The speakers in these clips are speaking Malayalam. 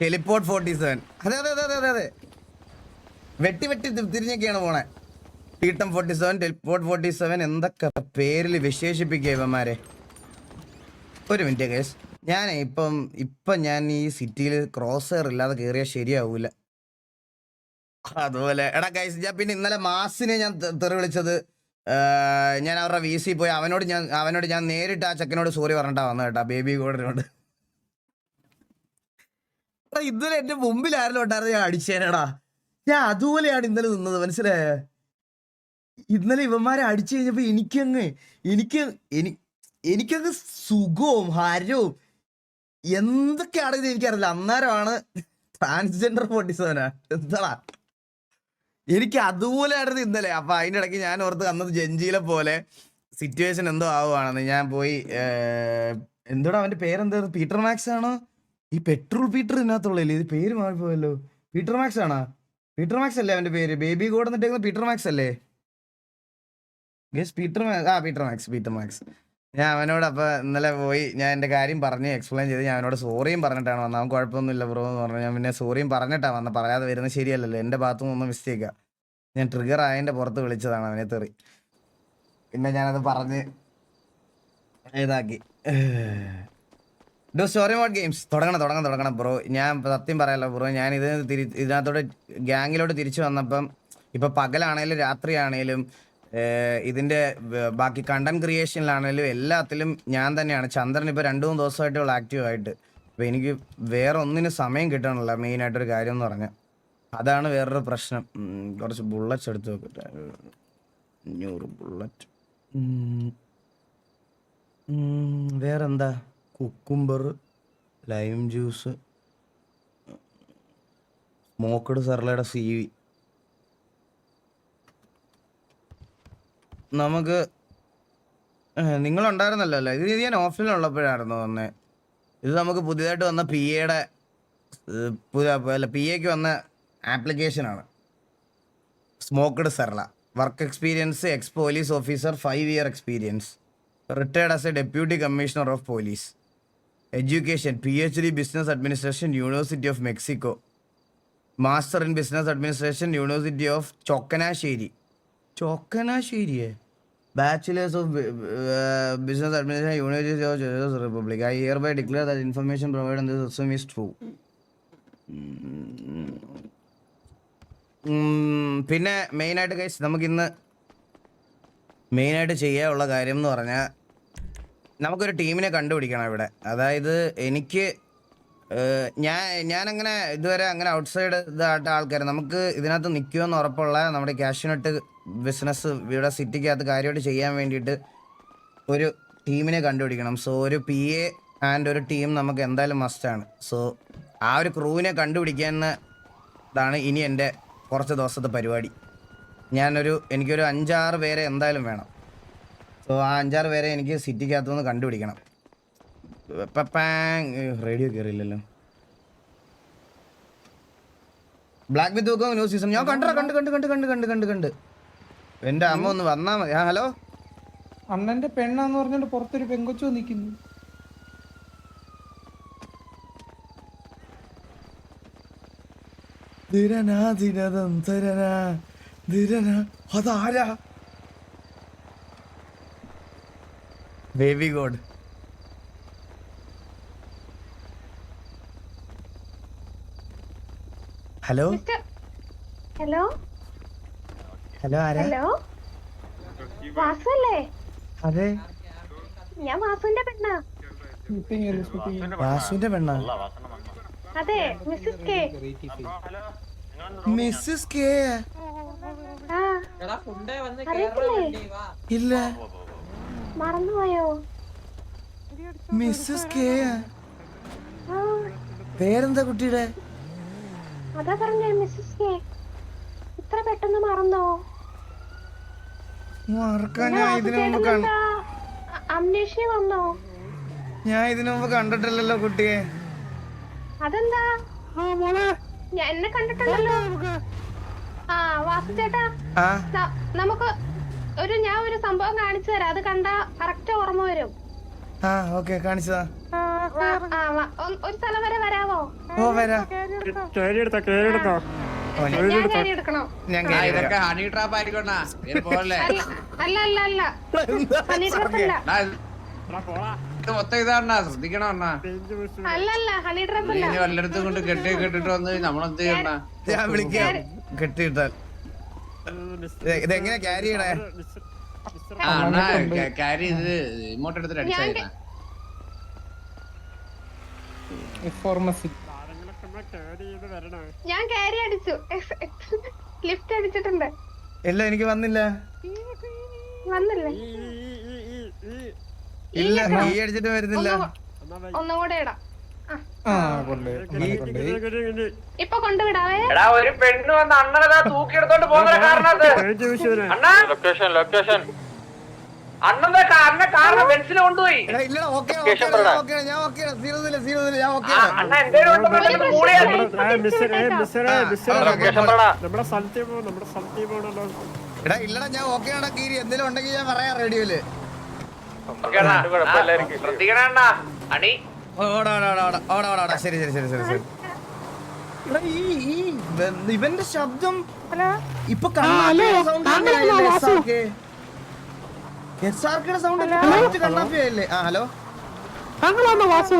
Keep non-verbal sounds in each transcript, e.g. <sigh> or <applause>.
Teleport forty seven. അതെ അതെ അതെ അതെ അതെ അതെ. വെട്ടി വെട്ടി തിരിഞ്ഞൊക്കെയാണ് പോണേ. തീട്ടം forty seven teleport forty seven എന്തൊക്കെ പേരിൽ വിശേഷിപ്പിക്കുക ഇവന്മാരെ? ഒരു മിനിറ്റ് കേസ് ഞാൻ ഇപ്പം ഇപ്പം ഞാൻ ഈ സിറ്റിയിൽ ക്രോസ് ഇല്ലാതെ കയറിയാൽ ശരിയാവൂല. അതുപോലെ എടാ ഗൈസ് ഞാൻ പിന്നെ ഇന്നലെ മാസിനെ ഞാൻ തെറി വിളിച്ചത്. ഞാൻ അവരുടെ വി സി പോയി അവനോട് ഞാൻ അവനോട് ഞാൻ നേരിട്ട് ആ ചെക്കനോട് സോറി പറഞ്ഞിട്ടാണ് വന്നത് കേട്ടോ ബേബി കോഡിനോട് എടാ, ഇന്നലെ എന്റെ മുമ്പിൽ ആരെങ്കിലും ഉണ്ടായിരുന്നു? ഞാൻ അടിച്ചേനടാ. ഞാൻ അതുപോലെയാണ് ഇന്നലെ നിന്നത് മനസ്സിലായ? ഇന്നലെ ഇവന്മാരെ അടിച്ചു കഴിഞ്ഞപ്പോ എനിക്കങ്ങ് എനിക്ക് എനി എനിക്കങ്ങ് സുഖവും ഹരവും എന്തൊക്കെയാണെന്ന് എനിക്കറിയില്ല. അന്നേരമാണ് ട്രാൻസ്ജെൻഡർ ഫോർട്ടി സെവനാ എന്താടാ? എനിക്ക് അതുപോലെ ആയിരുന്നു ഇന്നലെ. അപ്പൊ അതിന്റെ ഇടയ്ക്ക് ഞാൻ ഓർത്ത് അന്നത് ജഞ്ചീലെ പോലെ സിറ്റുവേഷൻ എന്തോ ആവുകയാണെന്ന് ഞാൻ പോയി എന്തോടാ അവന്റെ പേരെന്താ പീറ്റർ മാക്സ് ആണോ ഈ പെട്രോൾ പീറ്റർ ഇതിനകത്തുള്ളല്ലേ ഇത് പേര് മാറിപ്പോയല്ലോ. പീറ്റർ മാക്സ് ആണോ? പീറ്റർ മാക്സ് അല്ലേ അവന്റെ പേര്? ബേബി ഗോഡ് എന്നിട്ടേക്കുന്ന പീറ്റർ മാക്സ് അല്ലേ? ഗസ് പീറ്റർ മാക്സ് ആ പീറ്റർ മാക്സ് പീറ്റർ മാക്സ്. ഞാൻ അവനോട് അപ്പൊ ഇന്നലെ പോയി ഞാൻ എന്റെ കാര്യം പറഞ്ഞ് എക്സ്പ്ലെയിൻ ചെയ്ത് ഞാൻ അവനോട് സോറിയും പറഞ്ഞിട്ടാണ് വന്നത്. അവൻ കുഴപ്പമൊന്നുമില്ല ബ്രോ എന്ന് പറഞ്ഞു. ഞാൻ പിന്നെ സോറിയും പറഞ്ഞിട്ടാണ് വന്നത്. പറയാതെ വരുന്നത് ശരിയല്ലല്ലോ. എന്റെ ഭാഗത്തു നിന്നൊന്നും മിസ്റ്റേക്കാ ഞാൻ ട്രിഗർ ആയതിന്റെ പുറത്ത് വിളിച്ചതാണ് അവനെ തെറി. പിന്നെ ഞാനത് പറഞ്ഞ് ഇതാക്കി. ഡു സോറി മോട്ട് ഗെയിംസ് തുടങ്ങണം തുടങ്ങണം തുടങ്ങണം ബ്രോ ഞാൻ സത്യം പറയാലോ ബ്രോ ഞാൻ ഇത് ഇതിനകത്തോടെ ഗ്യാങ്ങിലോട്ട് തിരിച്ചു വന്നപ്പം ഇപ്പൊ പകലാണേലും രാത്രിയാണേലും ഇതിന്റെ ബാക്കി കണ്ടന്റ് ക്രിയേഷനിലാണേലും എല്ലാത്തിലും ഞാൻ തന്നെയാണ്. ചന്ദ്രൻ ഇപ്പൊ രണ്ടു മൂന്ന് ദിവസമായിട്ട് ഉള്ള ആക്റ്റീവ് ആയിട്ട്. അപ്പൊ എനിക്ക് വേറെ ഒന്നിനും സമയം കിട്ടണില്ല മെയിൻ ആയിട്ടൊരു കാര്യം എന്ന് പറഞ്ഞാൽ അതാണ് വേറൊരു പ്രശ്നം. കുറച്ച് ബുള്ളറ്റ്സ് എടുത്ത് നോക്കട്ടെ അഞ്ഞൂറ് ബുള്ളറ്റ് വേറെന്താ? കുക്കുംബർ ലൈം ജ്യൂസ് മോക്കഡ് സർലയുടെ സി വി നമുക്ക് നിങ്ങളുണ്ടായിരുന്നല്ലോ ഇത് ഞാൻ ഓഫീസിലുള്ളപ്പോഴായിരുന്നു വന്നെ. ഇത് നമുക്ക് പുതിയതായിട്ട് വന്ന പി എയുടെ പുതിയ അല്ല പി എക്ക് വന്ന ആപ്ലിക്കേഷനാണ്. Smoked Sarla work experience ex police officer five year experience retired as a deputy commissioner of police education P H D business administration university of Mexico master in business administration university of Chokkanassery ചൊക്കനാശ്ശേരിയേ bachelors of business administration university of republic I hereby declare that information provide in this system is true പിന്നെ മെയിനായിട്ട് കഴിച്ച് നമുക്കിന്ന് മെയിനായിട്ട് ചെയ്യാനുള്ള കാര്യം എന്ന് പറഞ്ഞാൽ നമുക്കൊരു ടീമിനെ കണ്ടുപിടിക്കണം ഇവിടെ. അതായത് എനിക്ക് ഞാൻ ഞാനങ്ങനെ ഇതുവരെ അങ്ങനെ ഔട്ട്സൈഡ് ഇതായിട്ട് ആൾക്കാർ നമുക്ക് ഇതിനകത്ത് നിൽക്കുമെന്ന് ഉറപ്പുള്ള നമ്മുടെ ക്യാഷ്നട്ട് ബിസിനസ് ഇവിടെ സിറ്റിക്കകത്ത് കാര്യമായിട്ട് ചെയ്യാൻ വേണ്ടിയിട്ട് ഒരു ടീമിനെ കണ്ടുപിടിക്കണം. സോ ഒരു പി എ ആൻഡ് ഒരു ടീം നമുക്ക് എന്തായാലും മസ്റ്റാണ് സോ ആ ഒരു ക്രൂവിനെ കണ്ടുപിടിക്കാൻ ഇതാണ് ഇനി എന്റെ കുറച്ച് ദിവസത്തെ പരിപാടി. ഞാനൊരു എനിക്കൊരു അഞ്ചാറ് പേരെ എന്തായാലും വേണം. സോ ആ അഞ്ചാറ് പേരെ എനിക്ക് സിറ്റിക്കകത്തുനിന്ന് കണ്ടുപിടിക്കണം. Radio കയറിയില്ലല്ലോ black with book new season. ഞാൻ കണ്ട കണ്ട് കണ്ട് കണ്ട് കണ്ട് കണ്ട് കണ്ട് കണ്ട്. എന്റെ അമ്മ ഒന്ന് വന്നാ മതി. ആ ഹലോ? അണ്ണന്റെ പെണ്ണാന്ന് പറഞ്ഞിട്ട് പുറത്തൊരു പെങ്കൊച്ചു നിൽക്കുന്നു ധിരനാ ധിരതം ധരനാ ധിരനാ അതാരാ? Baby god. Hello? Hello? Hello ആരാ? ഹലോ? വാസു അല്ലേ അതെ. ഞാൻ വാസുവിന്റെ പെണ്ണാ. വാസുവിന്റെ പെണ്ണാ? അതെ മിസ്സസ് കെ. Mrs K? ഇല്ല. മറന്നുപോയോ? മിസ്സസ് കെ പേരെന്താ കുട്ടിയുടെ? അതാ പറഞ്ഞേ മിസ്സസ് കെ. ഇത്ര പെട്ടെന്ന് മറന്നോ? മറക്കാൻ ഞാൻ ഇതിനു മുമ്പ് കണ്ട വാസുചേട്ടനെന്താ അ- അംനേഷ്യ വന്നോ? ഞാൻ ഇതിനു മുമ്പ് കണ്ടിട്ടില്ലല്ലോ കുട്ടിയെ. അതെന്താ? എന്നെ കണ്ടിട്ടുണ്ടല്ലോ. ആ വാസു ചേട്ടാ. നമുക്ക് ഒരു ഞാൻ ഒരു സംഭവം കാണിച്ചു തരാം. അത് കണ്ട കറക്റ്റ് ഓർമ്മ വരും. ആ ഓക്കെ കാണിച്ചതാ. ഒരു സ്ഥലം വരെ വരാവോ? ഓ വരാ. കേറിയെടുത്തോ കേറിയെടുത്തോ. ഓ, ഞാൻ- ഇതൊക്കെ. ഹണി ട്രാപ്പ് ആയിരിക്കണ പോലെ അല്ല അല്ല അല്ല അല്ല. എന്താ ഹണി ട്രാപ്പ് അല്ല. ഇത് മൊത്തം ഇതാണ ശ്രദ്ധിക്കണം വല്ലയിടത്തും കൊണ്ട് കെട്ടി കെട്ടിട്ട് വന്ന് നമ്മളെന്ത് ചെയ്യണ ഞാൻ വിളിക്കാം. കെട്ടിയിട്ടാൽ. ഇതെങ്ങനെ ക്യാരി ചെയ്യണേ? ആ അണ്ണാ ക- ഇത് ഇങ്ങോട്ട് എടുത്തിട്ട് അടിച്ചാ ഫാർമസി ഞാൻ കാരി അടിച്ചു. ലിഫ്റ്റ് അടിച്ചിട്ടുണ്ട്. ഇല്ല എനിക്ക് വന്നില്ല. വന്നില്ല? ഇല്ല നീ അടിച്ചിട്ട് വരുന്നില്ല. ഒന്നുകൂടെ ഇടാം. ഇപ്പൊ കൊണ്ടുവിടാവേ? എടാ ഒരു പെണ്ണ് വന്ന് അണ്ണനതാ തൂക്കിയെടുത്തോണ്ട് പോകുന്ന കാരണം അണ്ണാ. ലൊക്കേഷൻ ലൊക്കേഷൻ അണ്ണന്റെ അണ്ണ കാരണം ബെൻസിൽ കൊണ്ടുപോയി. എടാ, ഇല്ലടാ ഓക്കെ ഓക്കെ ഓക്കെ ഞാൻ എടാ ഇല്ലടാ ഓക്കെ ആടാ കീരി. എന്തെങ്കിലും ഉണ്ടെങ്കിൽ ഞാൻ പറയാം റേഡിയോയിൽ ശ്രദ്ധിക്കണ അണ്ണാ. അണി ഓടാ ഓടാ ഓടാ ഓടാ ഓടാ ഓടാ ഓടാ. ശരി ശരി ശരി ശരി ശരി. എടാ, ഈ ഈ ഇവ- ഇവന്റെ ശബ്ദം ഇപ്പൊ എസ് ആർ കെയുടെ സൗണ്ട് കണ്ണാപ്പിയല്ലേ ആ ഹലോ? താങ്കളാണോ വാസു?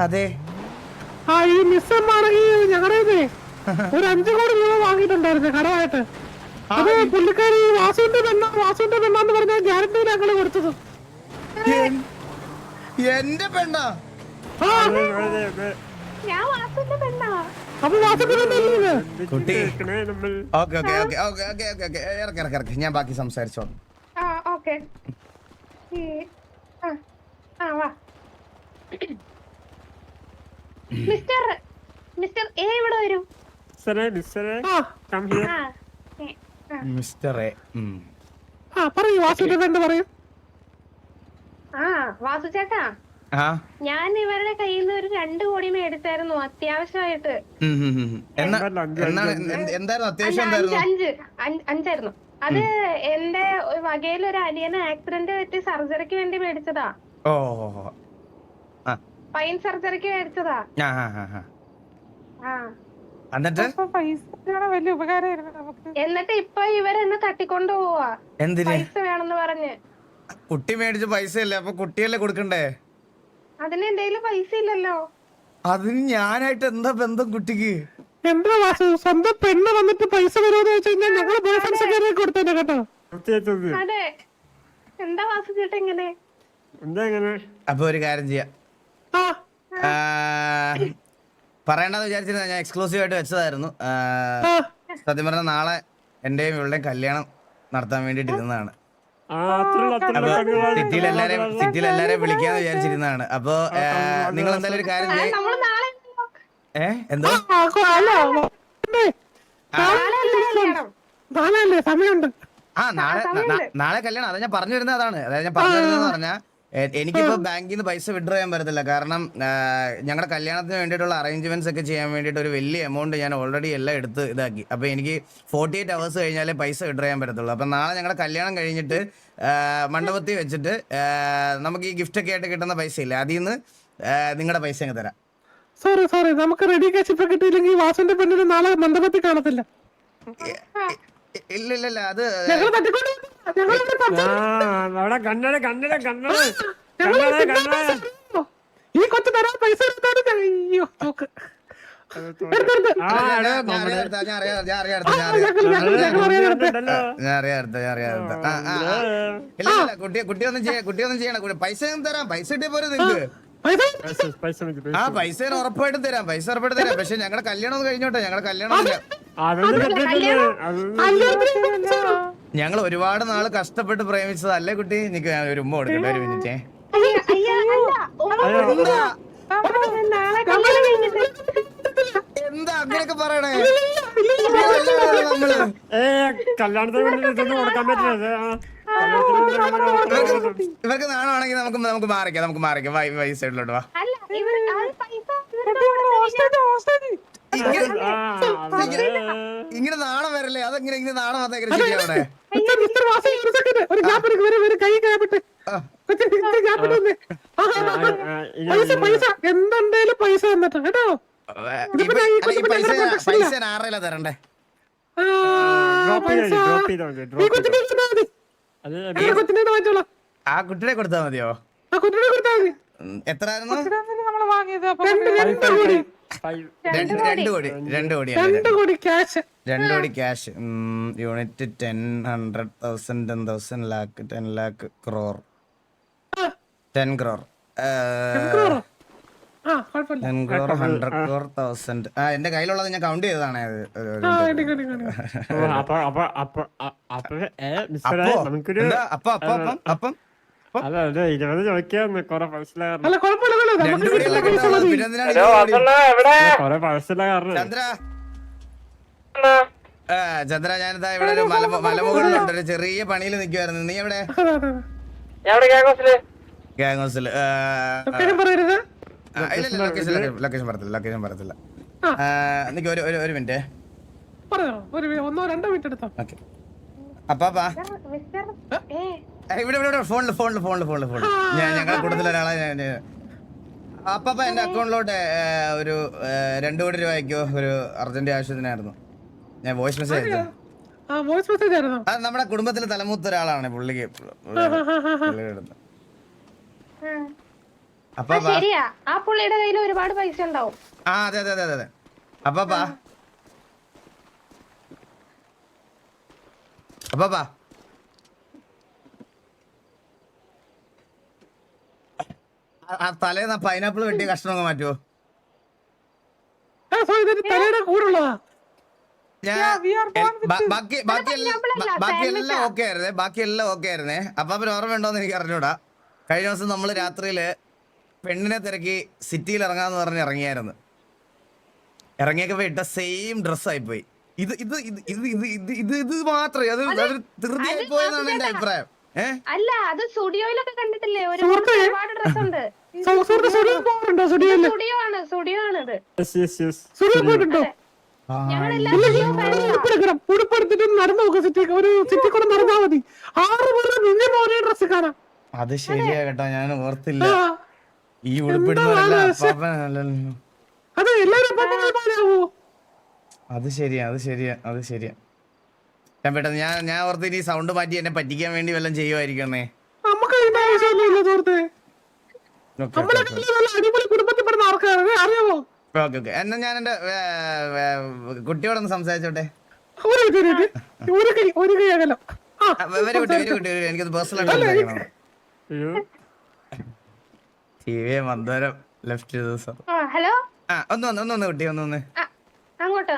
അതെ. ആ ഈ മിസ്സമ്മാണെങ്കിൽ ഞങ്ങളുടെ ഒരു അഞ്ചു കോടി രൂപ വാങ്ങിയിട്ടുണ്ടായിരുന്നു കടമായിട്ട്. അത് പുള്ളിക്കാരി വാസുവിന്റെ പെണ്ണ വാസുവിന്റെ പെണ്ണാന്ന് പറഞ്ഞ ഗ്യാരണ്ടി ഞങ്ങൾ കൊടുത്തത്. എൻ- എന്റെ പെണ്ണാ. ഞാൻ വാസുവിന്റെ പെണ്ണാ. അപ്പൊ വാസുവിന്റെ പെണ്ണല്ലേ കുട്ടി. നമ്മൾ okay okay okay okay okay okay okay. ഇറക്കി ഇറക്കി ഇറക്കി. ഞാൻ ബാക്കി സംസാരിച്ചോളാം. ആ ഓക്കെ. ആ ആ വാ. മിസ്റ്റർ മിസ്റ്റർ എ ഇവിടെ വരൂ. കം ഹിയർ മിസ്റ്ററെ ആ. വാസുവിന്റെ പറയൂ. ആ വാസു ചേട്ടാ. ആ. ഞാൻ ഇവരുടെ കയ്യിൽ നിന്ന് ഒരു രണ്ട് കോടി മേടിച്ചായിരുന്നു അത്യാവശ്യമായിട്ട്. അഞ്ച്, അഞ്ചായിരുന്നു. അത് എന്റെ വകയിൽ ഒരു അനിയന് ആക്സിഡന്റ് പറ്റി സർജറിക്ക് വേണ്ടി മേടിച്ചതാ. പൈൻ സർജറിക്ക് മേടിച്ചതാ. ആ ആ, ആ, ആ. ആ. എന്നിട്ട്? അപ്പൊ വലിയ ഉപകാരമായിരുന്നു നമുക്ക്. എന്നിട്ട് ഇപ്പൊ ഇവരെന്നെ തട്ടിക്കൊണ്ടു പോവാ എന്തിന്? പൈസ വേണമെന്ന് പറഞ്ഞ്. കുട്ടി മേടിച്ച പൈസ അല്ലേ അപ്പൊ കുട്ടിയല്ലേ കൊടുക്കണ്ടേ? അതിന് എന്തെങ്കിലും പൈസ ഇല്ലല്ലോ. അതിന് ഞാനായിട്ട് എന്താ ബന്ധം കുട്ടിക്ക്? എന്താ വാസു? സ്വന്തം പെണ്ണ് വന്നിട്ട് പൈസ വരുമെന്ന് വെച്ച് കഴിഞ്ഞാൽ ഞങ്ങൾ ബോയ് ഫ്രണ്ട്സ് ഒക്കെ കൊടുത്തേനെ കേട്ടോ. അതെ. എന്താ വാസു ചേട്ടാ ഇങ്ങനെ? എന്താ ഇങ്ങനെ? അപ്പൊ ഒരു കാര്യം ചെയ്യാം. ആ. ആ, പറയണ്ടെന്ന് വിചാരിച്ചിരുന്ന ഞാൻ എക്സ്ക്ലൂസീവ് ആയിട്ട് വെച്ചതായിരുന്നു. ആ, സത്യം പറഞ്ഞ നാളെ എന്റെയും ഇവളുടെയും കല്യാണം നടത്താൻ വേണ്ടിട്ട് ഇരുന്നതാണ്. സിറ്റിയിൽ എല്ലാരെയും സിറ്റിയിൽ എല്ലാരെയും വിളിക്കാന്ന് വിചാരിച്ചിരുന്നതാണ്. അപ്പൊ നിങ്ങൾ എന്തായാലും ഒരു കാര്യം ഏ എന്തോ? ആ, നാളെ നാളെ സമയമുണ്ട്. ആ നാളെ നാളെ കല്യാണം. അതാ ഞാൻ പറഞ്ഞു വരുന്നത് അതാണ്. അതായത് ഞാൻ പറഞ്ഞു വരുന്നത് പറഞ്ഞാൽ എനിക്കിപ്പോ ബാങ്കിൽ നിന്ന് പൈസ വിഡ്രോ ചെയ്യാൻ പറ്റത്തില്ല. കാരണം ഞങ്ങളുടെ കല്യാണത്തിന് വേണ്ടിയിട്ടുള്ള അറേഞ്ച്മെന്റ്സ് ഒക്കെ ചെയ്യാൻ വേണ്ടിയിട്ട് ഒരു വലിയ എമൗണ്ട് ഞാൻ ഓൾറെഡി എല്ലാം എടുത്ത് ഇതാക്കി. അപ്പൊ എനിക്ക് ഫോർട്ടി എയ്റ്റ് അവേഴ്സ് കഴിഞ്ഞാലേ പൈസ വിഡ്രോ ചെയ്യാൻ പറ്റത്തുള്ളൂ. അപ്പൊ നാളെ ഞങ്ങളുടെ കല്യാണം കഴിഞ്ഞിട്ട് മണ്ഡപത്തി മണ്ഡപത്തിൽ വെച്ചിട്ട് നമുക്ക് ഈ ഗിഫ്റ്റ് ഒക്കെ ആയിട്ട് കിട്ടുന്ന പൈസ ഇല്ല? അതിൽ നിന്ന് നിങ്ങളുടെ പൈസ അങ്ങ് തരാം. സോറി സോറി നമുക്ക് റെഡി ക്യാഷ് ഇപ്പൊ കിട്ടിയില്ലെങ്കിൽ വാസുവിന്റെ പെണ്ണിന് നാളെ മണ്ഡപത്തിൽ കാണത്തില്ല. ഇല്ല ഇല്ല അത് അവിടെ കണ്ണട കണ്ണട കണ്ണട. കണ്ണട കണ്ണട. ഈ കൊച്ചു തരാൻ പൈസ അയ്യോ നോക്ക്. കുട്ടിയൊന്നും ചെയ്യാ കുട്ടിയൊന്നും ചെയ്യണം കുട്ടി- പൈസ ഒന്നും തരാം പൈസ ഇട്ടേ പോലെ നിങ്ങക്ക്. ആ പൈസ ഉറപ്പായിട്ട് ഉറപ്പായിട്ടും തരാം പൈസ ഉറപ്പായിട്ട് തരാം. പക്ഷെ ഞങ്ങളുടെ കല്യാണം ഒന്ന് കഴിഞ്ഞോട്ടെ ഞങ്ങളുടെ കല്യാണം? ഞങ്ങൾ ഒരുപാട് നാൾ കഷ്ടപ്പെട്ട് പ്രേമിച്ചതല്ലേ കുട്ടി? നിനക്ക് ഞാൻ ഒരു ഉമ്മ കൊടുക്കട്ടെ ഒരു മിനിറ്റ്. എന്താ? അങ്ങനെയൊക്കെ പറയണേ? ഇവർക്ക് പറ്റില്ല. ഇവർക്ക് നാണമാണെങ്കിൽ നമുക്ക് നമുക്ക് മാറിക്കാം നമുക്ക് മാറിക്കാം. വൈ വൈ സൈഡിലോട്ട് വാ. അല്ല അതെങ്ങനെ ഇങ്ങനെ നാളെ വന്നേക്കണ ശരിയാണ് പൈസ പൈസ. എന്തുണ്ടേലും പൈസ തന്നിട്ട് കേട്ടോ? പൈസ ആറേല തരണ്ടേ. ആ കുട്ടിനെ കൊടുത്താ മതിയോ? എത്ര രണ്ട് കോടി. രണ്ട് കോടി. രണ്ട് കോടി ക്യാഷ്. രണ്ടു കോടി cash unit ten hundred thousand ten thousand lakh ten lakh crore ten crore ten crore hundred crore thousand ആ എന്റെ കയ്യിലുള്ളത് ഞാൻ കൗണ്ട് ചെയ്തതാണ് അപ്പൊ അപ്പൊ അപ്പം അപ്പം ചന്ദ്ര ചന്ദ്ര ഞാനിതാ ഇവിടെ ഒരു മല മലമുകളിലുണ്ട്. ഒരു ചെറിയ പണിയിൽ നിൽക്കുവായിരുന്നു. നീ എവിടെ? ഗ്യാങ് ഹൗസിൽ ലൊക്കേഷൻ ഇല്ല ലൊക്കേഷൻ ലൊക്കേഷൻ പറയത്തില്ല ലൊക്കേഷൻ പറയത്തില്ല. നിക്ക് ഒരു ഒരു മിനിറ്റ് ഒന്നോ രണ്ടോ മിനിറ്റ് എടുത്തോ. ഓക്കെ അപ്പാപ്പാ ഇവിടെ ഇവിടെ ഫോണിൽ ഫോണിൽ ഫോണിൽ ഫോണിൽ ഞാൻ ഞങ്ങളുടെ കൂട്ടത്തിൽ ഒരാളെ ഞാൻ- അപ്പാപ്പ എന്റെ അക്കൗണ്ടിലോട്ട് ഒരു രണ്ടു രണ്ട് കോടി രൂപ അയക്കോ ഒരു അർജന്റ് ആവശ്യത്തിനായിരുന്നു. ഞാൻ വോയിസ് മെസ്സേജ് അയച്ചു ആ വോയിസ് മെസ്സേജ് ആയിരുന്നു. അത് നമ്മുടെ കുടുംബത്തിലെ തലമൂത്ത ഒരാളാണ് പുള്ളിക്ക് അപ്പാപ്പ ശരിയാ. ആ പുള്ളിയുടെ കയ്യിൽ ഒരുപാട് പൈസ ഉണ്ടാവും. ആ അതെ അതെ അതെ അതെ അതെ. അപ്പാപ്പാ അപ്പാപ്പാ ആ- തലേന്ന് പൈനാപ്പിൾ വെട്ടിയ കഷ്ണം അങ്ങ് മാറ്റുമോ തലയുടെ കൂടുള്ളതാ. ബാക്കി ബാക്കിയെല്ലാം ഓക്കെ ആയിരുന്നേ. ബാക്കിയെല്ലാം ഓക്കെ ആയിരുന്നേ. ഓർമ ഉണ്ടോന്ന് എനിക്ക് അറിഞ്ഞൂടാ. കഴിഞ്ഞ ദിവസം നമ്മൾ രാത്രിയിൽ പെണ്ണിനെ തിരക്കി സിറ്റിയിൽ ഇറങ്ങാന്ന് പറഞ്ഞ് ഇറങ്ങിയായിരുന്നു. ഇറങ്ങിയൊക്കെ ഇട്ട സെയിം ഡ്രസ്സായി പോയി ഇത് ഇത് ഇത് ഇത് ഇത് ഇത് ഇത് മാത്രമേ അത് അത് ധൃതിയായി പോയെന്നാണ് എന്റെ അഭിപ്രായം. അല്ല അത് സ്റ്റുഡിയോയിലൊക്കെ കണ്ടിട്ടില്ലേ? ഒരുപാട് ഡ്രസ് ഉണ്ട്. സ്റ്റുഡിയോ ആണ് സ്റ്റുഡിയോ ആണത്. സ്റ്റുഡിയോ ഉടുപ്പെടുത്തിട്ട് നടന്നു സിറ്റി ഒരു സിറ്റി കൂടെ നടന്നാ മതി. ആറ് നിന്നെ മോനെ ഡ്രസ് കാണാം. അത് ശരിയാ കേട്ടോ ഞാൻ ഓർത്തില്ല. ഈ ഉടുപ്പിടുന്ന അത് എല്ലാരും അത് ശരിയാ അത് ശരിയാ അത് ശരിയാ. ഞാൻ പെട്ടെന്ന് ഞാൻ ഞാൻ ഓർത്ത് ഇനി സൗണ്ട് മാറ്റി എന്നെ പറ്റിക്കാൻ വേണ്ടി വല്ലതും ചെയ്യുമായിരിക്കണേ അടിപൊളി കുടുംബത്തിൽ പെടുന്ന അറിയാമോ ഓക്കെ ഓക്കെ. എന്നാ ഞാൻ എന്റെ കുട്ടിയോടൊന്ന് സംസാരിച്ചോട്ടെ? എനിക്കത് ബസ്സിലാണ് ഹലോ? ആ ഒന്ന് ഒന്ന് ഒന്ന് ഒന്ന് ഒന്ന് അങ്ങോട്ട്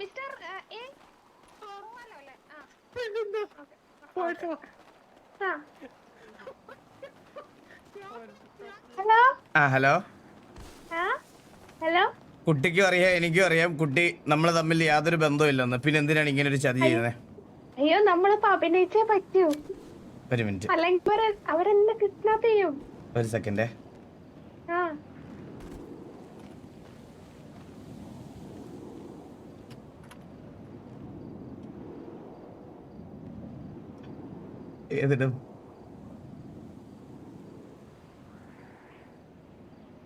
മിസ്റ്റർ ഹലോ? ആ ഹലോ? ഹലോ കുട്ടിക്കും അറിയാം എനിക്കും അറിയാം. കുട്ടി നമ്മൾ തമ്മിൽ യാതൊരു ബന്ധവും പിന്നെ എന്തിനാണ് ഇങ്ങനെ ഒരു ചതി ചെയ്യുന്നത് അയ്യോ നമ്മളിപ്പോ അഭിനയിച്ചേ പറ്റൂ. ഒരു മിനിറ്റ്. അല്ലെങ്കിൽ അവരെ- അവരെന്നെ കിഡ്നാപ്പ് ചെയ്യും. ഒരു സെക്കൻഡേ. ഏതിടും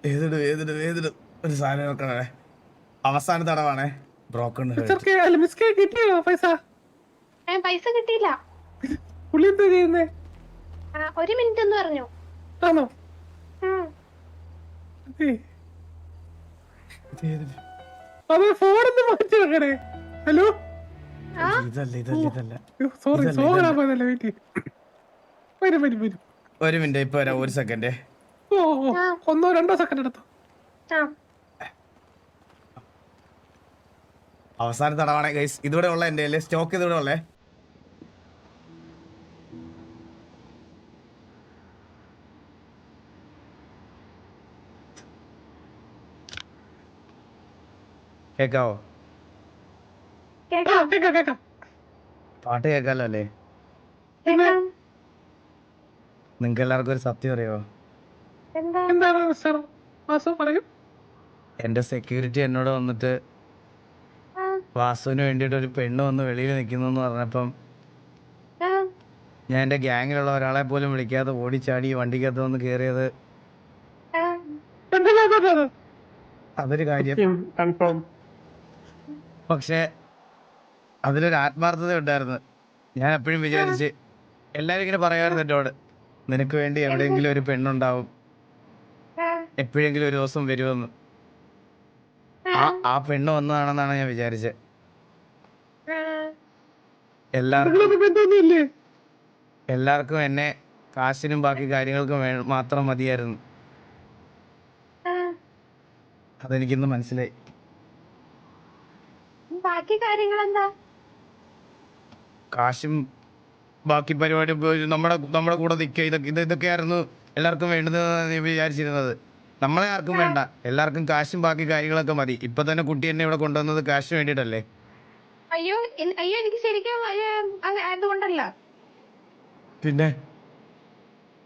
ഏതിടും ഏതിടും ഏതിടും ഒരു സാധനം നോക്കണേ. അവസാന തടവാണേ. ബ്രോക്കൺ കിട്ടിയോ? പൈസ? പൈസ കിട്ടിയില്ല. പുള്ളി എന്താ ചെയ്യുന്നേ? ഒരു മിനിറ്റ് എന്ന് പറഞ്ഞു. ആണോ? അതെ ഫോൺ ഒന്ന് മാറ്റി വെക്കണേ. ഹലോ? സോറി. പോയതല്ലേ വെയിറ്റ് വരും വരും വരും. ഒരു മിനിറ്റ് ഇപ്പൊ വരാം. ഒരു സെക്കൻഡ് ഓ ഓ ഒന്നോ രണ്ടോ സെക്കൻഡ് എടുത്തോ ആ അവസാന തടവാണേ. ഗൈസ് ഇതിവിടെ ഉള്ള എന്റെ സ്റ്റോക്ക് ഇതിവിടെ ഉള്ളേ കേക്കാവോ? ആ, കേക്കാം. കേക്കാം കേക്കാം. പാട്ട് കേക്കാലോ അല്ലേ? നിങ്ങൾക്ക് എല്ലാവർക്കും ഒരു സത്യം അറിയോ എന്താ? എന്താണ് മിസ്റ്റർ വാസു പറയൂ. എന്റെ സെക്യൂരിറ്റി എന്നോട് വന്നിട്ട് വാസുവിന് വേണ്ടിയിട്ട് ഒരു പെണ്ണ് വന്ന് വെളിയിൽ നിൽക്കുന്നു എന്ന് പറഞ്ഞപ്പം ആ. ഞാൻ എന്റെ ഗ്യാങ്ങിലുള്ള ഒരാളെ പോലും വിളിക്കാതെ ഓടിച്ചാടി വണ്ടിക്കകത്ത് വന്ന് കേറിയത് ആ. അതൊരു കാര്യം. കൺഫേം. പക്ഷേ അതിലൊരു ആത്മാർത്ഥത ഉണ്ടായിരുന്നു. ഞാൻ എപ്പോഴും വിചാരിച്ച് എല്ലാരും ഇങ്ങനെ പറയാറുണ്ട് എന്നോട് നിനക്ക് വേണ്ടി എവിടെയെങ്കിലും ഒരു പെണ്ണുണ്ടാവും. ആ, എപ്പോഴെങ്കിലും ഒരു ദിവസം വരുമെന്ന്. ആ ആ പെണ്ണ് വന്നതാണെന്നാണ് ഞാൻ വിചാരിച്ചത്. എല്ലാവർക്കും എല്ലാവർക്കും എന്നെ കാശിനും ബാക്കി കാര്യങ്ങൾക്കും വേ മാത്രം മതിയായിരുന്നു. അതെനിക്കിന്ന് മനസ്സിലായി. ബാക്കി കാര്യങ്ങൾ എന്താ കാശും ബാക്കി പരിപാടിയും പോയി നമ്മുടെ നമ്മുടെ കൂടെ നിൽക്കുക. ഇതൊക്കെ ഇത് ഇതൊക്കെയായിരുന്നു എല്ലാവർക്കും വേണ്ടത് ഞാൻ വിചാരിച്ചിരുന്നത്. നമ്മളെ ആർക്കും വേണ്ട. എല്ലാവർക്കും കാശും ബാക്കി കാര്യങ്ങളൊക്കെ മതി. ഇപ്പൊ തന്നെ കുട്ടി എന്നെ ഇവിടെ കൊണ്ടുവന്നത് കാശിന് വേണ്ടിയിട്ടല്ലേ? അയ്യോ അയ്യോ എനിക്ക് ശരിക്കും അതുകൊണ്ടല്ല. പിന്നെ?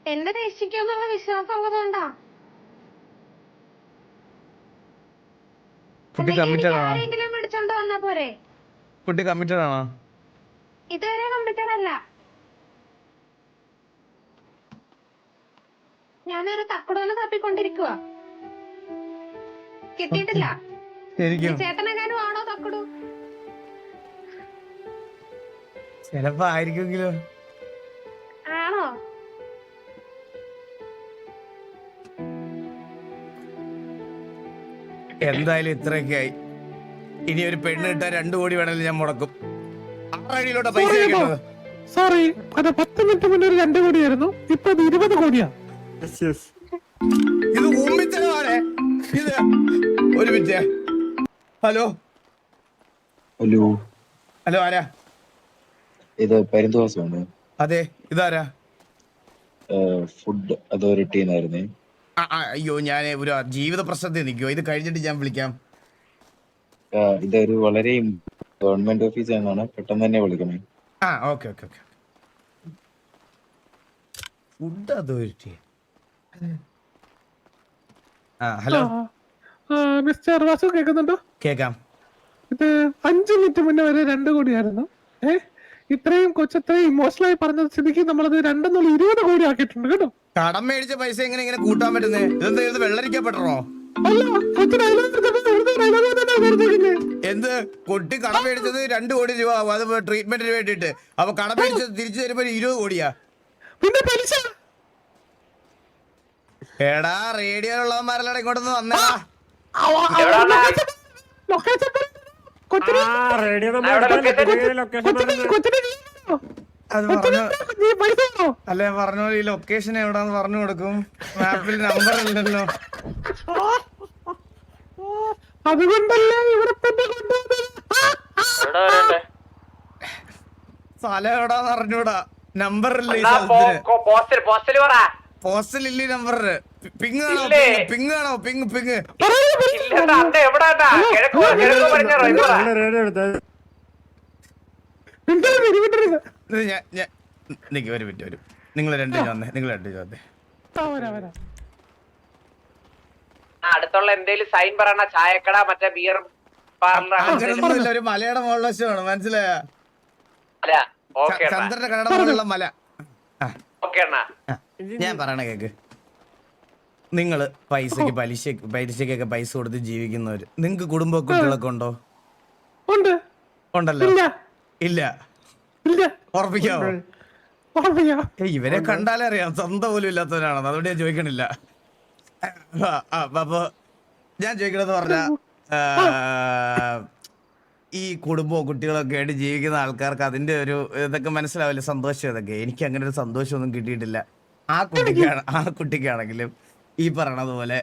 എന്നെ രക്ഷിക്കുമെന്നുള്ള വിശ്വാസം ഉള്ളതുകൊണ്ടാ. കുട്ടി അല്ലെങ്കിൽ കമ്മിറ്റഡ് എനിക്ക് ആണോ ആരെങ്കിലും വിളിച്ചോണ്ട് വന്നാ പോരെ? കുട്ടി കമ്മിറ്റഡ് ആണോ ഇതുവരെ കമ്പ്യൂട്ടർ അല്ല ഞാനൊരു തക്കടോന്ന് തപ്പിക്കൊണ്ടിരിക്കുക കിട്ടിയിട്ടില്ല. ചേട്ടനെങ്ങാനും ചിലപ്പോ ആയിരിക്കുമെങ്കിലോ? ആണോ? എന്തായാലും ഇത്രയൊക്കെ ആയി ഇനി ഒരു പെണ്ണ് കിട്ടാൻ രണ്ടു കോടി വേണമെങ്കിലും ഞാൻ മുടക്കും. ആറടിയിലോട്ട് പൈസ Sorry കേട്ടോ. സോറി അത് പത്ത് മിനിറ്റ് മുന്നേ ഒരു രണ്ട് കോടിയായിരുന്നു. ഇപ്പൊ അത് ഇരുപത് കോടിയാ. യെസ് യെസ് ഇത് ഊമ്പിത്തരമാണ് ഇത് ഒരു മിനിറ്റ്. ഹലോ? ഹലോ ഹലോ ആരാ? ഇത് പരിന്തോസമാണ് അതെ ഇതാരാ? ഫുഡ് അതോറിറ്റി എന്നായിരുന്നേ. ആ, ആ, അയ്യോ ഞാൻ ഒരു ജീവിത പ്രശ്നത്തിൽ നിൽക്കുമോ ഇത് കഴിഞ്ഞിട്ട് ഞാൻ വിളിക്കാം. ഇതൊരു വളരെ ഗവൺമെന്റ് ഓഫീസ് എന്നാണ് പെട്ടെന്ന് തന്നെ വിളിക്കണേ. ആ okay okay okay. Food authority. ആ ഹലോ? മിസ്റ്റർ വാസു കേൾക്കുന്നുണ്ടോ? കേൾക്കാം. ഇത് അഞ്ചു മിനിറ്റ് മുന്നേ വരെ രണ്ട് കോടിയായിരുന്നു. ഏ? ഇത്രയും കൊച്ചത്രയും മോശമായി പറഞ്ഞ സ്ഥിതിക്ക് നമ്മളത് രണ്ടെന്നുള്ള ഇരുപത് കോടി ആക്കിയിട്ടുണ്ട് കേട്ടോ കടം മേടിച്ച പൈസ എങ്ങനെ ഇങ്ങനെ കൂട്ടാൻ പറ്റുന്നേ ഇതെന്താ ഇത് വെള്ളരിക്കപ്പെട്ടോ അല്ല എന്ത് കൊട്ടി കടം മേടിച്ചത് രണ്ടു കോടി രൂപ. അത് ട്രീറ്റ്മെന്റിന് വേണ്ടിട്ട് അപ്പൊ കടം മേടിച്ചത് തിരിച്ചു തരുമ്പോ ഇരുപത് കോടിയാ പിന്നെ പലിശ എടാ റേഡിയോയിലുള്ളവന്മാരെല്ലാം ഇങ്ങോട്ടൊന്ന് വന്നേടാ അല്ലെ പറഞ്ഞ പോലെ ഈ ലൊക്കേഷൻ എവിടാന്ന് പറഞ്ഞു കൊടുക്കും. മാപ്പിൽ നമ്പർ ഇല്ലല്ലോ. അതുകൊണ്ടല്ലേ ഇവിടെ സ്ഥലം എവിടാന്ന് അറിഞ്ഞൂടാ. നമ്പർ ഇല്ല ഈ സ്ഥലത്തിൽ പോസ്റ്റൽ പോസ്റ്റൽ പറ. പോസ്റ്റൽ ഇല്ല നമ്പർ പിങ് കാണോ? പിങ് കാണോ? പിങ് പിങ് നിക്ക് ഒരു മിനിറ്റ് വരും നിങ്ങൾ രണ്ടു ചോന്നെ നിങ്ങൾ രണ്ടു. ആ, അടുത്തുള്ള എന്തേലും സൈൻ പറയണ? ചായക്കട മറ്റേ ബിയർ പാർലർ ഒരു മലയുടെ മുകളിൽ വശമാണ് മനസ്സിലായ? ചന്ദ്രന്റെ കടയുടെ മുകളിലുള്ള മല. ഞാൻ പറയണ കേക്ക്. നിങ്ങൾ പൈസക്ക് പലിശ പലിശക്കൊക്കെ പൈസ കൊടുത്ത് ജീവിക്കുന്നവര്. നിങ്ങക്ക് കുടുംബ കുട്ടികളൊക്കെ ഉണ്ടോ ഉണ്ട്. ഉണ്ടല്ലോ. ഇല്ല. ഇല്ല. ഓർമ്മയാ ഇവരെ കണ്ടാലേ അറിയാം. സ്വന്തം പോലും ഇല്ലാത്തവരാണെന്ന്. അതുകൊണ്ട് ഞാൻ ചോദിക്കണില്ല. അപ്പൊ ഞാൻ ചോദിക്കണെന്ന് പറഞ്ഞ ഈ കുടുംബവും കുട്ടികളൊക്കെ ആയിട്ട് ജീവിക്കുന്ന ആൾക്കാർക്ക് അതിന്റെ ഒരു ഇതൊക്കെ മനസ്സിലാവില്ല? സന്തോഷം ഇതൊക്കെ. എനിക്ക് അങ്ങനെ ഒരു സന്തോഷമൊന്നും കിട്ടിയിട്ടില്ല. ആ കുട്ടിക്കാണ് ആ കുട്ടിക്കാണെങ്കിലും ഈ പറയണതുപോലെ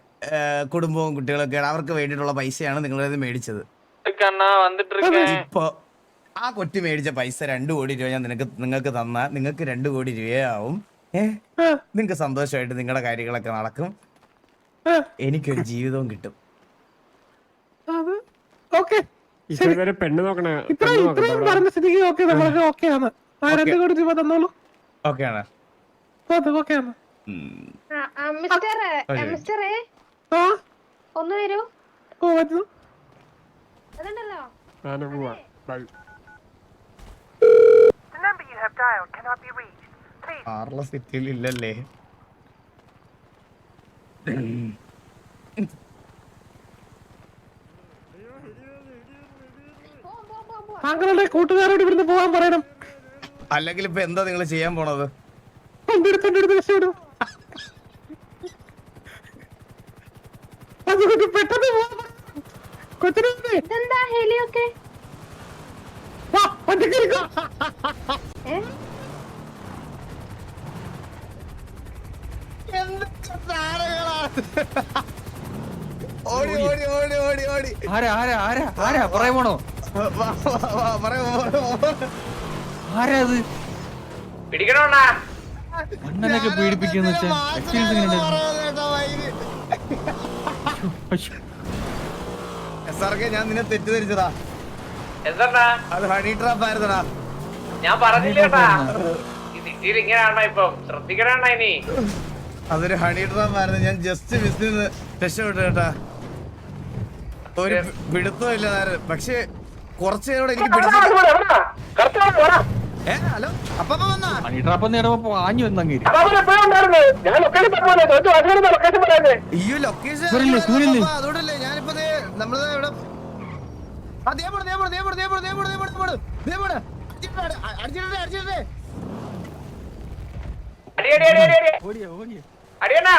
കുടുംബവും കുട്ടികളൊക്കെ അവർക്ക് വേണ്ടിയിട്ടുള്ള പൈസയാണ് നിങ്ങളത് മേടിച്ചത്. ഇപ്പോ ആ കുട്ടി മേടിച്ച പൈസ രണ്ടു കോടി രൂപ ഞാൻ നിനക്ക് നിങ്ങൾക്ക് തന്ന. നിങ്ങൾക്ക് രണ്ടു കോടി രൂപയാവും നിങ്ങക്ക് നിങ്ങൾക്ക് സന്തോഷമായിട്ട് നിങ്ങളുടെ കാര്യങ്ങളൊക്കെ നടക്കും. എനിക്കൊരു ജീവിതവും കിട്ടും. ഓക്കെ. പെണ്ണ് നോക്കണേ ഇത്ര ഇത്രയും പറഞ്ഞ സ്ഥിതിക്ക് ഓക്കെ നമ്മളൊക്കെ ഓക്കെ ആണ് ആ രണ്ട് കോടി രൂപ തന്നോളൂ. ഓക്കെ ആണ് ഓക്കെ ആണ് ഒന്ന് വരൂ. ഓ പറ്റുന്നു അതുണ്ടല്ലോ. ഞാനും പോവാ. ബൈ. <laughs> താങ്കളുടെ കൂട്ടുകാരോട് ഇവിടുന്ന് പോകാൻ പറയണം. അല്ലെങ്കിൽ ഇപ്പൊ എന്താ നിങ്ങൾ ചെയ്യാൻ പോണത്? അതുകൊണ്ട് പെട്ടെന്ന് ഇതെന്താ ഹെലിയൊക്കെ? ഓടി ഓടി. ഓടി ഓടി ഓടി ആരാ ആരാ ആരാ ആരാ? പറയാൻ പോണോ വാ, വാ, വാ, പറയൂ, പറയൂ, പറയൂ. ആരാ അത് പിടിക്കണോണ്ണാ അണ്ണനൊക്കെ പീഡിപ്പിക്കുന്ന എക്സ്പീരിയൻസ് എങ്ങനെ ഉണ്ടായിരുന്നു? ഞാൻ നിന്നെ തെറ്റിദ്ധരിച്ചതാ. എന്താ അത് ഹണി ട്രാപ്പ് ആയിരുന്നടാ. ഞാൻ പറഞ്ഞില്ലേട്ടാ സിറ്റിയിൽ ഇങ്ങനെയാണോ ഇപ്പൊ? ശ്രദ്ധിക്കണ ഇനി. അതൊരു ഹണി ട്രാപ്പ് ആയിരുന്നു. ഞാൻ ജസ്റ്റ് മിസ്സിൽ നിന്ന് രക്ഷപ്പെട്ടു കേട്ടാ. ഒരു പി- പിടുത്തവും ഇല്ല നേരെ പക്ഷെ കുറച്ചു നേരം എനിക്ക് ഏ ഹലോ? അപ്പൊ വന്നാ. ഹണി ട്രാപ്പ് എന്ന് പറയുമ്പോ പാഞ്ഞു വന്നങ്ങേര് ഞാൻ ലൊക്കേഷൻ പറഞ്ഞ ലൊക്കേഷൻ പറയാനേ ഈ ലൊക്കേഷൻ സൂര്യനില്ലേ, സൂര്യനില്ലേ? അതുകൊണ്ടല്ലേ ഞാനിപ്പോ ദേ നമ്മൾ ഇവിടെ ആ ദേ പോണ്, ദേ പോണ്, ദേ പോണ്, ദേ പോണ്, ദേ പോണ്, ദേ പോണ്, ദേ പോണ്, ദേ പോണ്. അടിച്ചിട്ടെ, അ- അടിച്ചിട്ടെ, അടിച്ചിട്ടെ. അടി അടി അടി അടി അടി ഓടിയ ഓടിയ. അടിയണ്ണാ.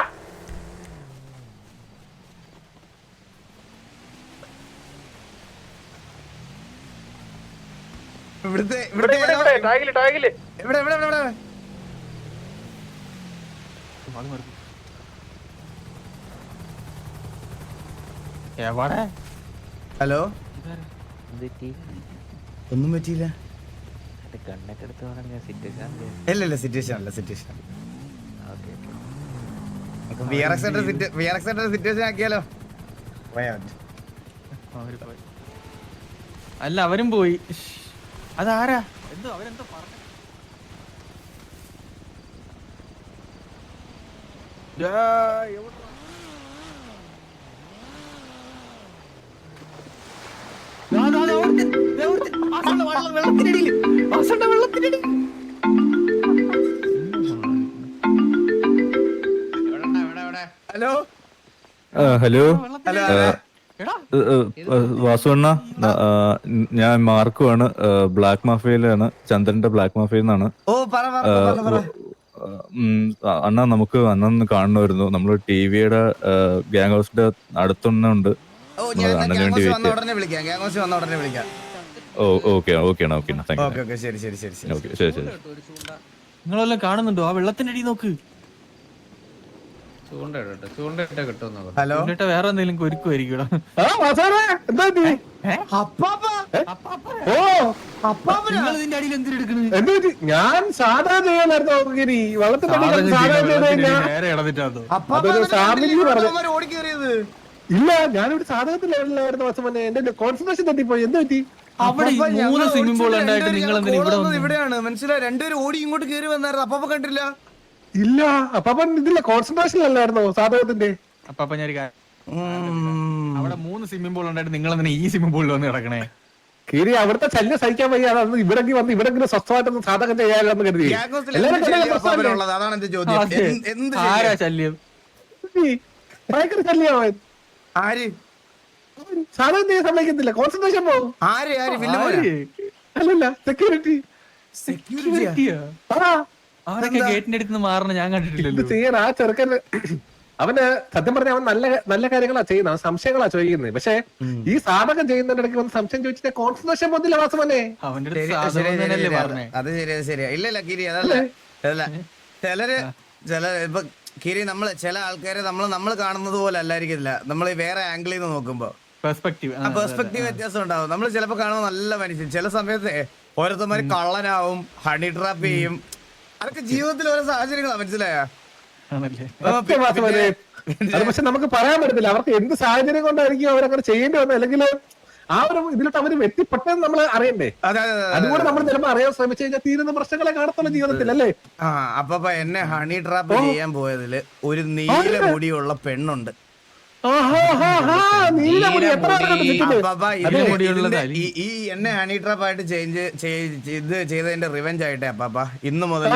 ഇവിടുത്തെ ഇവിടെ ഇവിടുത്തെ ഇവിടെ ഇവിടെ ടാഗിൽ ടാഗിൽ. ഇവിടെ ഇവിടെ ഇവിടെ ഇവിടെ. എവിടെ? ഹലോ? ഒന്നും പറ്റിയില്ല. ഇല്ല ഇല്ല സിറ്റുവേഷൻ അല്ല situation V R X V R situation ആക്കിയാലോ? പോയാ മതി. പോയി. അല്ല അവരും പോയി. അതാരാ? എന്തോ അവരെന്തോ പറഞ്ഞു എവിടെണ്ടാ, എവിടെ, എവിടെ? ഹലോ? ഹലോ? ഹലോ വാസുവണ്ണ ഞാൻ മാർക്കുമാണ് ബ്ലാക്ക് മാഫിയയിലാണ് ചന്ദ്രന്റെ ബ്ലാക്ക് മാഫിയിൽ നിന്നാണ്. അണ്ണ നമുക്ക് അന്നൊന്ന് കാണണമായിരുന്നു. നമ്മൾ ടി വിയുടെ ഗ്യാങ് ഹൗസിന്റെ അടുത്തൊന്നെ ഉണ്ട്. ഓ ഞാൻ അണ്ണന് വേണ്ടി ഓക്കെ ഓക്കെ ഓക്കെ ശരി ശരി ശരി ശരി. ശരി ശരി. നിങ്ങളെല്ലാം കാണുന്നുണ്ടോ? ആ വെള്ളത്തിന്റെ അടി നോക്ക് ചൂണ്ട ഇടട്ടെ ചൂണ്ട ഇട്ട കിട്ടും നോക്കാം ഹലോ? വേറെ എന്തെങ്കിലും കൊരുക്കുമായിരിക്കും ആ വാസാനെ എന്താ നീ അപ്പാപ്പ. ഓ അപ്പാപ്പനാ നിങ്ങൾ ഇതിന്റെ അടിയിൽ എന്തിനെടുക്കണ് എന്താ പറ്റി? ഞാൻ സാധാ ചെയ്യാനായിരുന്നു ഇല്ല ഞാനിവിടെ സാധകത്തിൽ ലെവലിലായിരുന്നു വാസം എന്റെ കോൺസെൻട്രേഷൻ തെറ്റിപ്പോയി. എന്ത് പറ്റി? അവിടെ മൂന്ന് സ്വിമ്മിംഗ് പൂൾ ഉണ്ടായിട്ട് നിങ്ങൾ? ഇവിടെയാണ്. മനസ്സിലായി? രണ്ടുപേരും ഓടി ഇങ്ങോട്ട് കയറി വന്നായിരുന്നു. അപ്പൊ കണ്ടില്ല ഇല്ല അപ്പാപ്പൻ ഇതില്ല കോൺസെൻട്രേഷൻ അല്ലായിരുന്നോ സാധകത്തിന്റെ? അപ്പൊ അപ്പൊ ഞാൻ അവിടെ മൂന്ന് സ്വിമ്മിംഗ് പൂൾ ഉണ്ടായിട്ട് നിങ്ങൾ എന്തിനാ ഈ സ്വിമ്മിംഗ് പൂളിൽ വന്ന് കിടക്കണേ? കീരി അവിടുത്തെ ശല്യം സഹിക്കാൻ വയ്യ. അതൊന്ന് ഇവിടെ വന്ന് ഇവിടെ സസ്വമായിട്ടൊന്ന് സാധകം ചെയ്യാമെന്ന് കരുതി? അതാണ് എന്റെ ചോദ്യം. എന്ത്- എന്ത് ആരാ ശല്യം? ഭയങ്കര ശല്യമാവൻ ആര്? സാധകം ചെയ്യാൻ സമ്മതിക്കത്തില്ല. കോൺസെൻട്രേഷൻ പോകും ആര്? ആര്? അല്ലല്ല സെക്യൂരിറ്റി സെക്യൂരിറ്റിയാ? അവരൊക്കെ ഗേറ്റിന്റെ അടുത്ത് മാറണം ഞാൻ കണ്ടിട്ടില്ലല്ലോ. ചെയ്യാൻ ആ ചെറുക്കൻ അവന് സത്യം പറഞ്ഞ അവൻ നല്ല നല്ല കാര്യങ്ങളാ ചെയ്യുന്നത്. അവൻ സംശയങ്ങളാ ചോദിക്കുന്നത്. പക്ഷെ ഈ സാധകം ചെയ്യുന്നതിന്റെ ഇടയ്ക്ക് വന്ന് സംശയം ചോദിച്ചിട്ട് കോൺസെൻട്രേഷൻ പോകുന്നില്ല വാസവനെ അവന്റെ അത് ശരിയാ ശരിയാ ഇല്ല ഇല്ല കിരി അതല്ല. അതല്ല. ചിലര് ചില ഇപ്പൊ കിരി നമ്മൾ ചില ആൾക്കാരെ നമ്മൾ നമ്മൾ കാണുന്നത് പോലെ അല്ലായിരിക്കില്ല നമ്മൾ വേറെ ആംഗിളിൽ നിന്ന് നോക്കുമ്പോ. പെർസ്പെക്ടീവ് വ്യത്യാസം ഉണ്ടാവും. നമ്മൾ ചിലപ്പോ കാണുമ്പോൾ നല്ല മനുഷ്യൻ. ചില സമയത്ത് ഓരോരുത്തന്മാര് കള്ളനാവും ഹണി ട്രാപ്പ് ചെയ്യും അതൊക്കെ ജീവിതത്തിൽ ഓരോ സാഹചര്യങ്ങളാ മനസ്സിലായ? അത് പക്ഷെ നമുക്ക് പറയാൻ പറ്റത്തില്ല. അവർക്ക് എന്ത് സാഹചര്യം കൊണ്ടായിരിക്കും അവരങ്ങനെ ചെയ്യേണ്ടി വന്നത്? അല്ലെങ്കിൽ ആ ഒരു ഇതിലോട്ട് അവർ എത്തിപ്പെട്ടതെന്ന് നമ്മൾ അറിയണ്ടേ? അതെ അതെ, അതെ, അതെ. അതുകൂടെ നമ്മൾ ചിലപ്പോ അറിയാൻ ശ്രമിച്ചു കഴിഞ്ഞാൽ തീരുന്ന പ്രശ്നങ്ങളെ കാണത്തുള്ള ജീവിതത്തിൽ അല്ലേ? അപ്പൊ എന്നെ ഹണി ട്രാപ്പ് ചെയ്യാൻ പോയതിൽ ഒരു നീല മുടിയുള്ള പെണ്ണുണ്ട്. ഈ- ഈ എന്നെ ഹണി ട്രാപ്പ് ആയിട്ട് ചേഞ്ച് ഇത് ചെയ്തതിന്റെ റിവെഞ്ച് ആയിട്ടെ അപ്പാപ്പ ഇന്ന് മുതൽ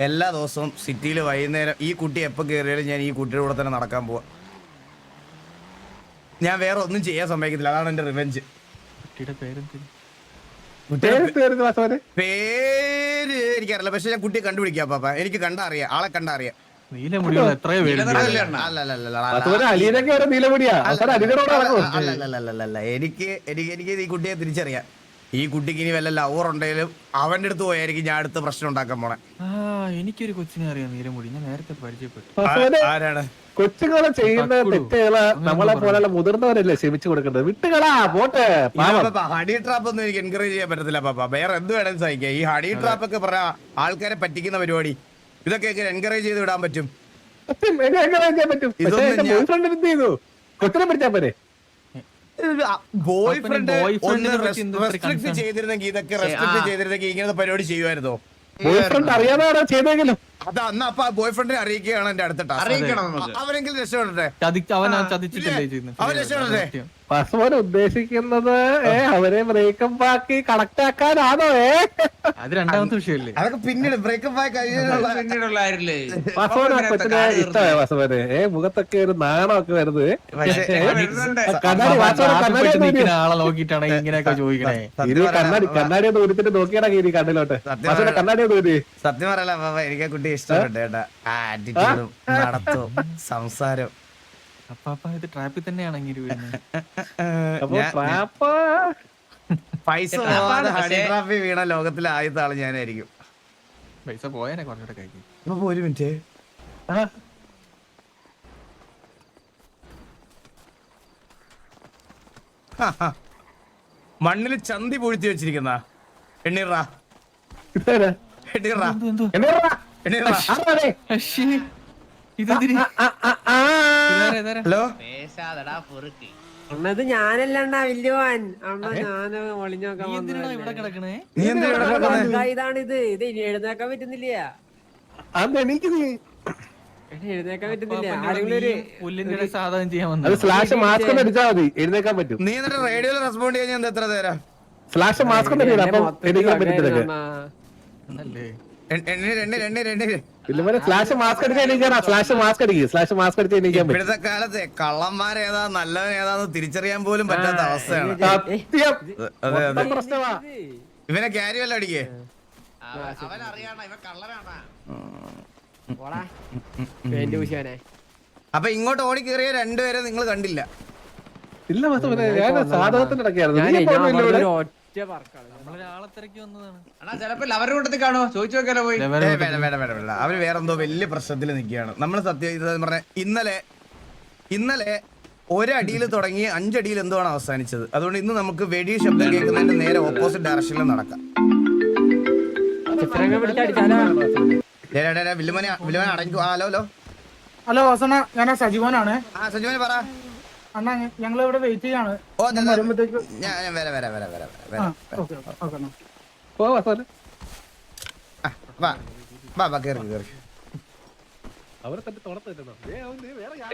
എല്ലാ ദിവസവും സിറ്റിയിൽ വൈകുന്നേരം ഈ കുട്ടി എപ്പോ കേറിയാലും ഞാൻ ഈ കുട്ടിയുടെ കൂടെ തന്നെ നടക്കാൻ പോവാ. ഞാൻ വേറെ ഒന്നും ചെയ്യാൻ സമ്മതിക്കത്തില്ല. അതാണ് എന്റെ റിവെഞ്ച് കുട്ടിയുടെ പേരെന്ത്? പേര് വാസവനെ? പേര് എനിക്കറിയില്ല. പക്ഷെ ഞാൻ കുട്ടിയെ കണ്ടുപിടിക്കാം പാപ്പ എനിക്ക് കണ്ടറിയാം ആളെ കണ്ടറിയാം നീലമുടിയുള്ള എത്രയോ അലീനൊക്കെ ഒരു നീലമുടിയാ. എനിക്ക് എനിക്ക് എനിക്ക് ഈ കുട്ടിയെ തിരിച്ചറിയാം. ഈ കുട്ടിക്ക് ഇനി വല്ല ലവർ ഉണ്ടെങ്കിലും അവന്റെ അടുത്ത് പോയായിരിക്കും ഞാൻ അടുത്ത പ്രശ്നം ഉണ്ടാക്കാൻ പോണേ. ആ എനിക്കൊരു കൊച്ചിനെ അറിയാം നീലമുടി. ഞാൻ നേരത്തെ പരിചയപ്പെട്ടു. ആരാണ്? കൊച്ചുങ്ങളെ ചെയ്യുന്ന. തെറ്റുകൾ നമ്മളെ പോലെയുള്ള മുതിർന്നവരല്ലേ ക്ഷമിച്ചു കൊടുക്കേണ്ടത്? വിട്ടുകളാ പോട്ടെ ഹണി ട്രാപ്പ് ഒന്നും എനിക്ക് എൻകറേജ് ചെയ്യാൻ പറ്റത്തില്ല പാപ്പ. വേറെ എന്ത് വേണമെങ്കിലും സഹിക്കാം. ഈ ഹണി ട്രാപ്പ് ഒക്കെ പറഞ്ഞ ആൾക്കാരെ പറ്റിക്കുന്ന പരിപാടി. ഇതൊക്കെ എൻകറേജ് ചെയ്ത് വിടാൻ പറ്റും? ബോയ് ഫ്രണ്ട് ഒന്ന് റെസ്ട്രിക്ട് ചെയ്തിരുന്നെങ്കിൽ ഇതൊക്കെ റെസ്ട്രിക്ട് ചെയ്തിരുന്നെങ്കിൽ ഇങ്ങനത്തെ പരിപാടി ചെയ്യുമായിരുന്നോ? ബോയ്ഫ്രണ്ട് അറിയാതെ ചെയ്തെങ്കിലും അത് അന്ന് അപ്പൊ ബോയ് ഫ്രണ്ടിനെ അറിയിക്കുകയാണ് എന്റെ അടുത്ത ടാസ്ക് അറിയിക്കണം നമുക്ക്. അവരെങ്കിലും രക്ഷപ്പെടട്ടെ. ചതിച്ച് അവൻ ആ ചതിച്ചിട്ടല്ലേ ചെയ്യുന്നത് അവൻ രക്ഷപ്പെടട്ടെ? ഉദ്ദേശിക്കുന്നത് ഏ അവരെ ബ്രേക്കപ്പ് ആക്കി കണക്ട് ആക്കാനാണോ ഏ? അത് രണ്ടാമത്തെ വിഷയമല്ലേ? അതൊക്കെ പിന്നീട് ബ്രേക്കപ്പ് ആയി കഴിഞ്ഞുള്ള ആ കൊച്ചിനെ ഇഷ്ടമായ വാസവന് ഏ മുഖത്തൊക്കെ ഒരു നാണമൊക്കെ വരുന്നത്. ആളെ നോക്കിയിട്ടാണ് ഇങ്ങനെയൊക്കെ ചോദിക്കണേ. ഇത് കണ്ണാടി കണ്ണാടി ഒന്ന് ഉരുത്തിട്ട് നോക്കിയാണെങ്കിൽ കണ്ണിലോട്ട്. കണ്ണാടി ഒന്ന് സത്യം പറയല എനിക്ക് ആ കുട്ടി. ഇഷ്ടപ്പെട്ടു ആറ്റിറ്റ്യൂഡും നടത്തും സംസാരം ഇത് ട്രാപ്പിൽ തന്നെയാണെങ്കിൽ <laughs> പൈസ പോവാതെ ഹണി വീണ ലോകത്തിലെ ആദ്യത്തെ ആൾ ഞാനായിരിക്കും. പൈസ പോയാനെ കുറച്ചുകൂടെ കഴിക്കും. ഇപ്പൊ ഒരു മിനിറ്റ്. മണ്ണിൽ ചന്തി പൂഴ്ത്തി വെച്ചിരിക്കുന്ന. എണ്ണീറാ? എണ്ണീറാ എണ്ണീറാ ഹലോ? അണ്ണത് ഞാനല്ലണ്ണ വല്യവാൻ. അണ്ണ ഞാൻ ഒളിഞ്ഞു നോക്കാൻ നീ എന്തിനാടാ കിടക്കണേ? നീ എന്തിനാ ഇവിടെ കിടക്കുന്നെ? ഇതാണിത് ഇത് ഇനി എഴുന്നേക്കാൻ പറ്റുന്നില്ല. എഴുന്നേക്കാൻ പറ്റുന്നില്ല. ആരെങ്കിലും ഒരു പുല്ലിന്റെ സാധനം ചെയ്യാൻ വന്നത്. സ്ലാഷ് മാസ്ക് അടിച്ചാൽ മതി. എഴുന്നേക്കാൻ പറ്റും. നീ എന്നിട്ട് റേഡിയോയിൽ റെസ്പോണ്ട് ചെയ്യാൻ എത്ര തരാം സ്ലാഷ് മാസ്ക് ഒന്ന് അടിക്കണം അപ്പം എണീക്കാൻ പറ്റത്തില്ല സ്ലാഷ് മാസ്ക് എണീക്കാനാ? ഫ്ലാഷ് മാസ്ക് അടിക്കുക ഫ്ലാഷ് മാസ്ക് അടിച്ചാൽ എണീക്കാൻ പറ്റും. ഇപ്പോഴത്തെ കാലത്തെ കള്ളന്മാരേതാ നല്ലവൻ ഏതാന്ന് തിരിച്ചറിയാൻ പോലും പറ്റാത്ത അവസ്ഥയാണ്. പ്രശ്നമാ. ഇവനെ ക്യാരി വല്ല അടിക്കേ? അവൻ അറിയാണ കള്ളനാണാ? അപ്പൊ ഇങ്ങോട്ട് ഓടി കയറിയ രണ്ടുപേരെ നിങ്ങൾ കണ്ടില്ല. ഇല്ല സാധകത്തിന്റെ ഇടയ്ക്കായിരുന്നു ഒറ്റ നമ്മളൊരാളെ തിരക്കി വന്നതാണ്. അണ്ണാ ചിലപ്പോ അവരുടെ കൂട്ടത്തിൽ കാണോ ചോദിച്ചു നോക്കാലോ പോയി ഏ, വേണ്ട വേണ്ട വേണ്ട വേണ്ട. അവർ വേറെന്തോ വലിയ പ്രശ്നത്തിൽ നിൽക്കുകയാണ്. നമ്മൾ സത്യം ഇത് പറഞ്ഞ ഇന്നലെ ഇന്നലെ ഒരടിയിൽ തുടങ്ങി അഞ്ചടിയിൽ എന്തോ ആണ് അവസാനിച്ചത്? അതുകൊണ്ട് ഇന്ന് നമുക്ക് വെടി ശബ്ദം കേൾക്കുന്നതിന്റെ നേരെ ഓപ്പോസിറ്റ് ഡയറക്ഷനിൽ നടക്കാം. ചിത്രങ്ങൾ പിടിച്ചടിച്ചാലോ വില്ലുമനെ വില്ലുമനെ അടങ്ങി ആ, ഹലോ ഹലോ. ഹലോ വാസണ ഞാൻ സജീവനാണ് ആ സഞ്ജുമനെ പറ. അണ്ണാ ഞങ്ങൾ ഇവിടെ വെയിറ്റ് ചെയ്യാണ്. ഓ ഞാൻ വരുമ്പത്തേക്ക് ഞാൻ വരാം വരാം വരാം വരാം വരാം ഓക്കെ ഓക്കെ അണ്ണാ. പോ വാസവനെ ആ, വാ വാ വാ കയറി കയറി അവരെ തന്നെ വേറെ